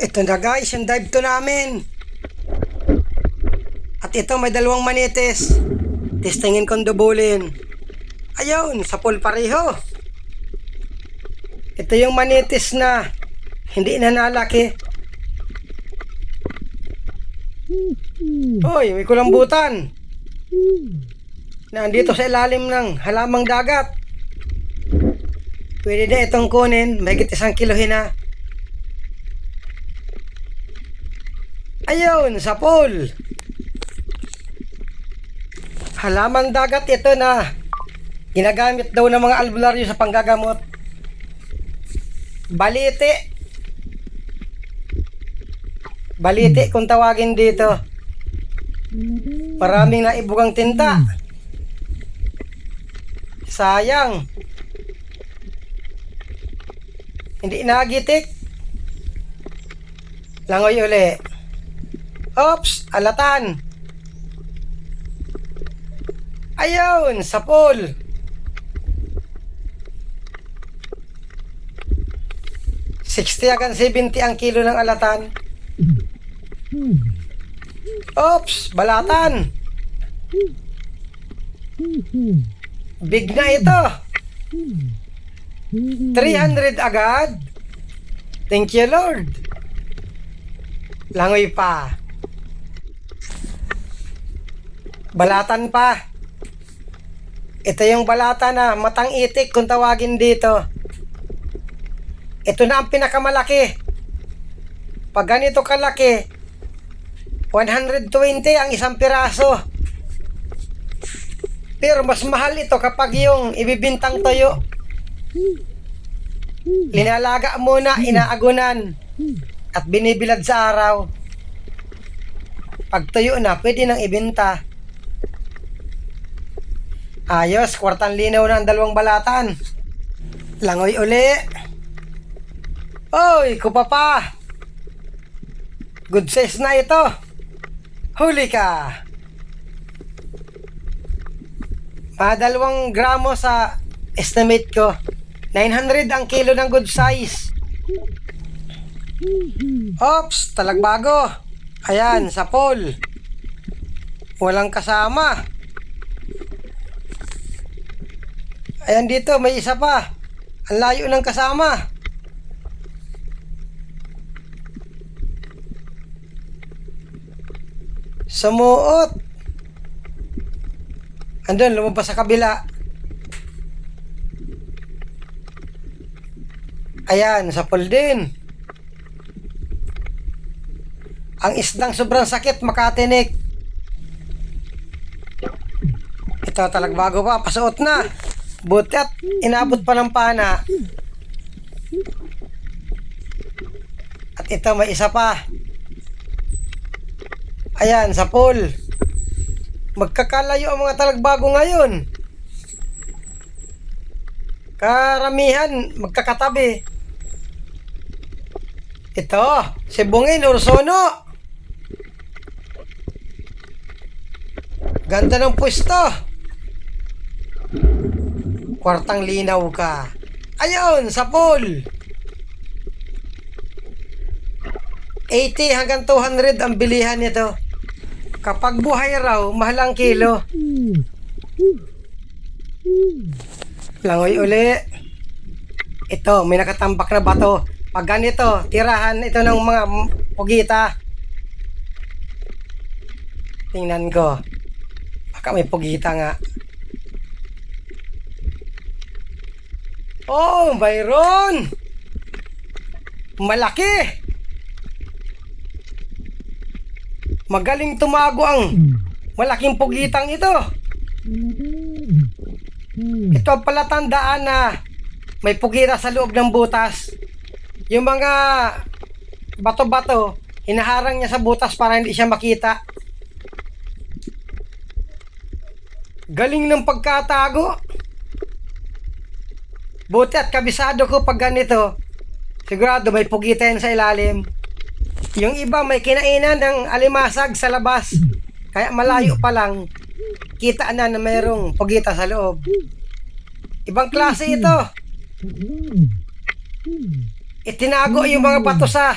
Ito na guys, yung dive to namin. At ito may dalawang manites. Testingin kong dubulin. Ayun, sa pool pareho. Ito yung manites na hindi na nalaki. Hoy, may kulambutan. Nandito sa ilalim ng halamang dagat. Pwede na itong kunin, may isang kilohin na. Ayun, sa pool. Halaman dagat ito na ginagamit daw ng mga albularyo sa panggagamot. Balite. Balite kung tawagin dito. Maraming naibugang tinta. Sayang. Hindi nagitik. Langoy uli. Oops, alatan. Ayun, sa pool. Sixty hanggang 70 ang kilo ng alatan. Oops, balatan. Big na ito. 300 agad. Thank you, Lord. Langoy pa. Balatan pa. Ito yung balata na matang itik kung tawagin dito. Ito na ang pinakamalaki. Pag ganito kalaki, 120 ang isang piraso. Pero mas mahal ito kapag yung ibibintang toyo. Linalaga muna, inaagunan, at binibilad sa araw. Pag tuyo na, pwede nang ibenta. Ayos, kwartang linaw na ang dalawang balatan. Langoy uli. Oy, kupapa. Good size na ito. Huli ka. Madalawang gramo sa estimate ko. 900 ang kilo ng good size. Ops, talagbago. Ayan, sa pool. Walang kasama. Ayan dito, may isa pa. Ang layo ng kasama. Sumuot. Andun, lumabas sa kabila. Ayan, sa pool din. Ang isdang sobrang sakit, makatinik. Ito talagbago pa, pasuot na. Buti at inabot pa ng pana. At ito may isa pa. Ayan, sa pool. Magkakalayo ang mga talagbago ngayon. Karamihan, magkakatabi. Ito, si Bungin Ursono. Ganda ng pwesto. Kwartang linaw ka. Ayun, sa pool. 80 hanggang 200 ang bilihan nito. Kapag buhay raw, mahal ang kilo. Langoy uli. Ito, may nakatambak na bato. Pag ganito, tirahan ito ng mga pugita. Tingnan ko. Baka may pugita nga. Oh, Byron! Malaki! Magaling tumago ang malaking pugitang ito. Ito ang palatandaan na may pugita sa loob ng butas. Yung mga bato-bato, hinaharang niya sa butas para hindi siya makita. Galing ng pagkatago. Buti at kabisado ko pag ganito. Sigurado may pugita yan sa ilalim. Yung iba may kinainan ng alimasag sa labas. Kaya malayo pa lang, kita na na mayroong pugita sa loob. Ibang klase ito. Itinago yung mga bato sa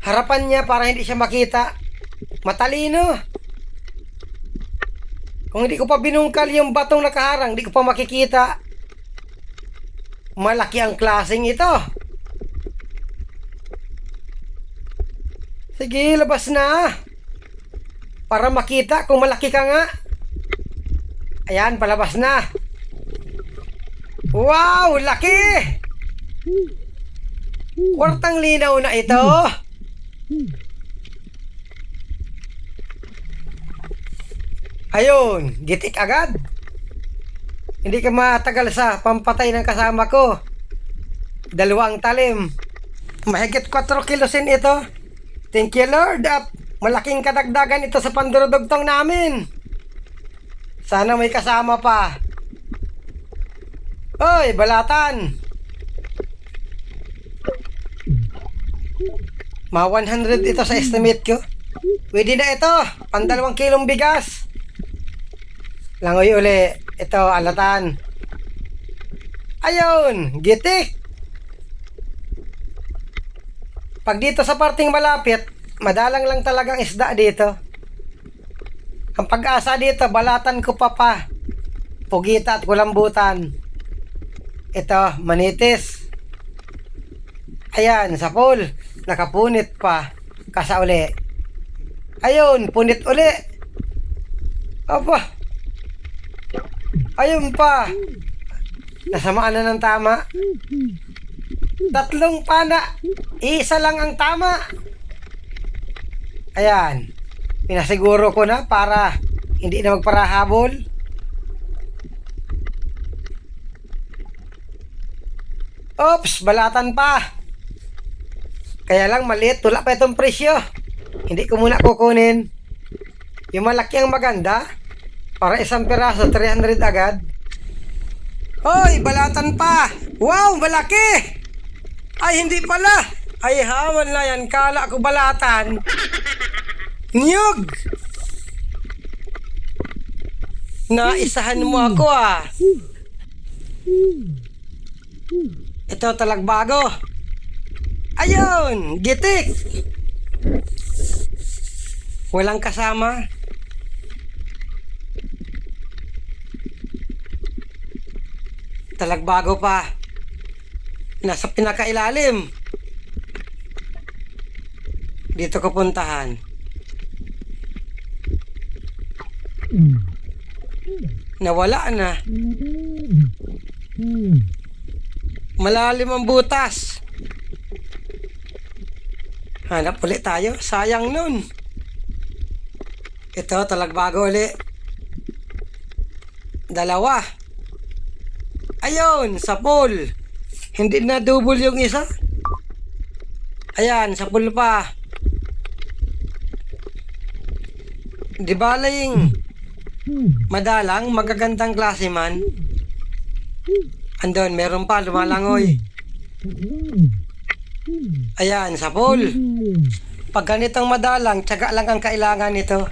harapan niya para hindi siya makita. Matalino. Kung hindi ko pa binungkal yung batong nakaharang, hindi ko pa makikita. Malaki ang klaseng ito. Sige, labas na. Para makita kung malaki ka nga. Ayan, palabas na. Wow, laki! Kwartang linaw na ito. Ayun, gitik agad. Hindi ka matagal sa pampatay ng kasama ko. Dalawang talim. Mahigit 4 kilosin ito. Thank you Lord at malaking kadagdagan ito sa pandurudugtong namin. Sana may kasama pa. Oy, balatan. Ma 100 ito sa estimate ko. Pwede na ito. Pandalawang kilong bigas. Langoy uli. Ito, alatan. Ayun, gitik. Pag dito sa parting malapit, madalang lang talagang isda dito. Ang pag-asa dito, balatan ko pa pa. Pugita at kulambutan. Ito, manitis. Ayan, sa pool. Nakapunit pa. Kasa uli. Ayun, punit uli. Aba. Ayun pa. Nasamaan na ng tama. Tatlong pana. Isa lang ang tama. Ayan. Pinasiguro ko na para hindi na magparahabol. Oops, balatan pa. Kaya lang maliit, tula pa itong presyo. Hindi ko muna kukunin. Yung malaki ang maganda, para isang piraso, 300 agad. Hoy, balatan pa! Wow, malaki! Ay, hindi pala! Ay, hawan na yan. Kala ko balatan. Niyog! Naisahan mo ako ah. Ito talagbago. Ayun, gitik. Walang kasama. Talagbago pa. Nasa pinakailalim. Dito ko puntahan. Nawala na. Malalim ang butas. Hanap ulit tayo. Sayang nun. Ito, talagbago ulit. Dalawa. Ayun, sa pool. Hindi na double yung isa. Ayan, sa pool pa. Di ba laying madalang, magagandang klase man? Andon, meron pa, lumalangoy. Ayan, sa pool. Pag ganitong madalang, tiyaga lang ang kailangan nito.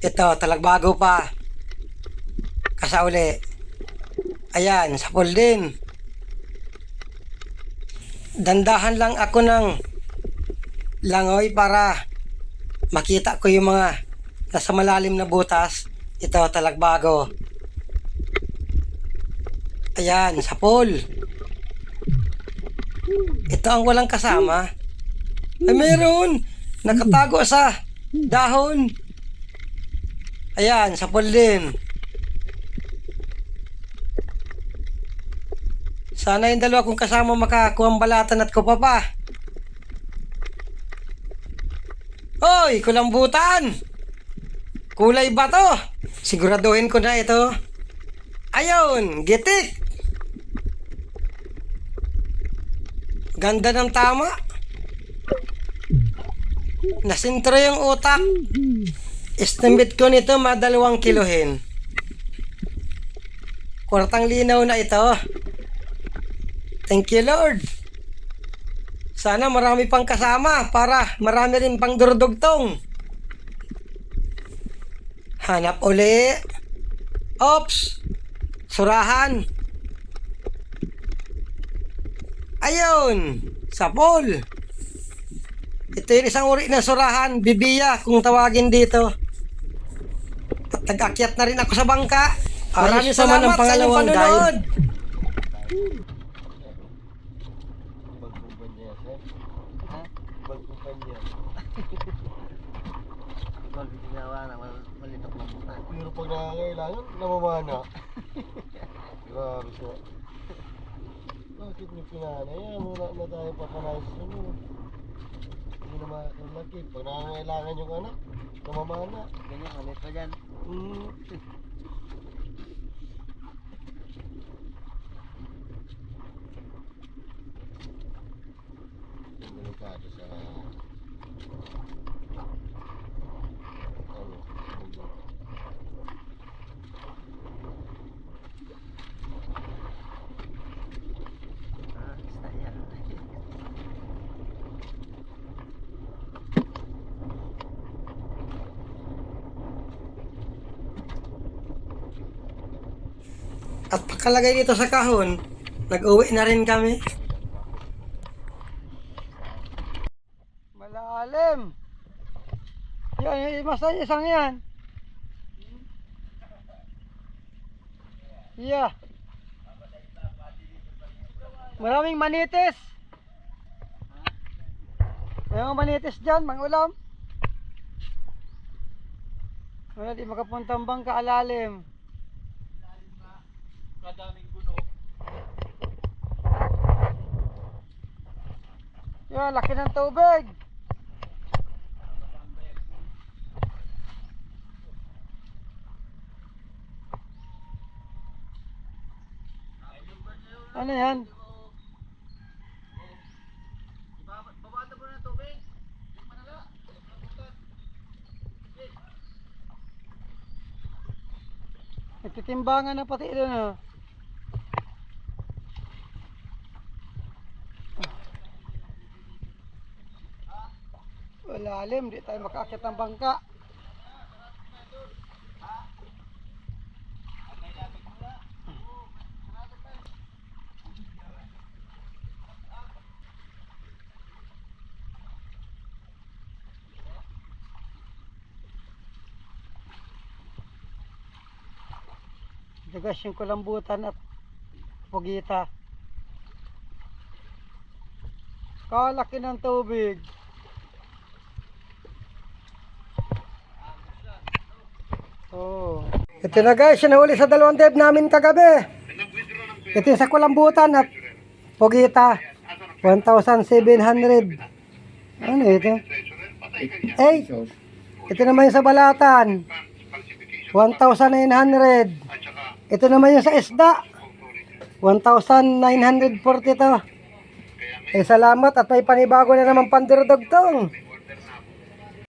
Ito, talagbago pa. Kasauli. Ayan, sa pool din. Dandahan lang ako ng langoy para makita ko yung mga nasa malalim na butas. Ito, talagbago. Ayan, sa pool. Ito ang walang kasama. Ay, meron. Nakatago sa dahon. Ayan, sa pool din. Sana yung dalawa kong kasama makakuha balatan at kupapa. Hoy, kulambutan! Kulay ba to? Siguraduhin ko na ito. Ayun, gitik! Ganda ng tama. Nasintro yung utak. Estimate ko nito madalawang kilohin. Kwartang linaw na ito. Thank you Lord. Sana marami pang kasama para marami rin pang durdugtong. Hanap uli. Ops. Surahan. Ayun. Sa pool. Ito yung isang uri ng surahan, bibiya kung tawagin dito. At nag-akyat na rin ako sa bangka. Maraming ang salamat sa inyong pangalawang panonood. Pag nangangailangan, namamana. Grabe siya. Bakit may pinanay? Yan, muna na tayo papanayos nun. Hindi na malaki. Pag nangangailangan yung anak, namamana. Ganyan, ulit pa dyan. Mm. delikado sa ano, mundo. Ah, basta yan. At pagkalagay dito sa kahon, nag-uwi na rin kami. Malalim. Yan, masa isang yan. Yeah. Maraming manitis. May mga manitis dyan, mga ulam. Wala, di makapuntang bangka alalim. Yan, laki ng tubig. Ano yan? Nagtitimbangan na pati doon ah. Malalim, di tayo makakit ng bangka. Dugas yung kulambutan at pugita. Kalaki ng tubig. Oh. Ito na guys, yung nahuli sa dalawang deb namin kagabi. Ito sa kulambutan at pugita. 1,700. Ano ito? Eh, ito naman yung sa balatan. 1,900. Ito naman yung sa isda. 1,940 to. Eh, salamat at may panibago na naman pandirdog tong.